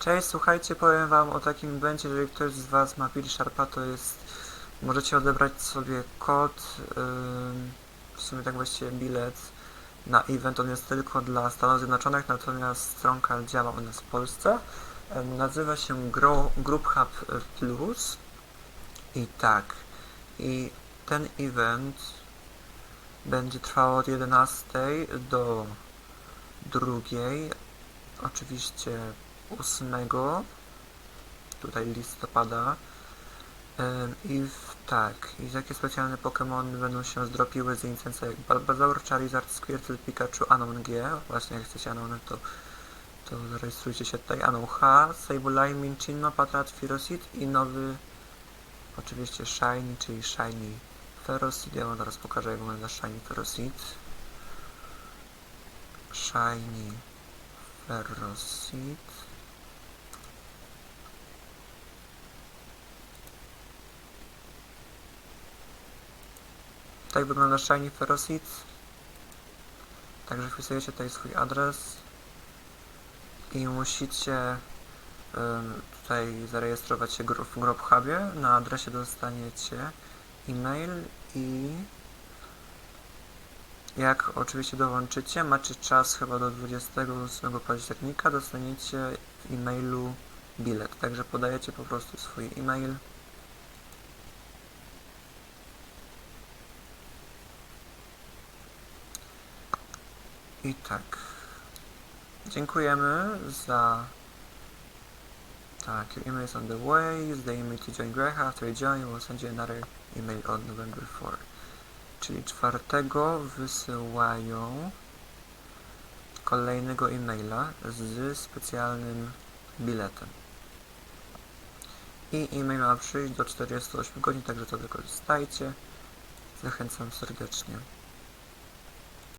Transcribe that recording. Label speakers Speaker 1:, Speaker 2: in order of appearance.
Speaker 1: Cześć, słuchajcie, powiem wam o takim evencie, jeżeli ktoś z was ma Bill Sharpa, to jest... Możecie odebrać sobie kod, ym, w sumie tak właściwie bilet na event, on jest tylko dla Stanów Zjednoczonych, natomiast stronka działa u nas w Polsce. Ym, Nazywa się Gro, Group Hub Plus. I tak, i ten event będzie trwał od 11 do 2, oczywiście 8 tutaj listopada. I w, tak, i jakie specjalne Pokémony będą się zdropiły z licencji jak Bulbasaur, Charizard, Squirtle, Pikachu, Anon G. Właśnie jak chcecie Anony to to zarejestrujcie się tutaj. Anon H, Sableye, Minccino, Patrat, Ferosit i nowy oczywiście Shiny, czyli Shiny Ferosit, ja wam zaraz pokażę jak wygląda Shiny Ferosit. Shiny Ferrosit. Tak wygląda Shiny Ferrosit. Także wpisujecie tutaj swój adres i musicie tutaj zarejestrować się w Grub Hubie. Na adresie dostaniecie e-mail i jak oczywiście dołączycie, macie czas chyba do 28 października, dostaniecie w e-mailu bilet. Także podajecie po prostu swój e-mail. I tak. Dziękujemy za... Tak, your email is on the way. Use the email to join Grecha. After you join, we'll send you another email on November 4 czyli czwartego wysyłają kolejnego e-maila z specjalnym biletem. I e-mail ma przyjść do 48 godzin, także to wykorzystajcie. Zachęcam serdecznie.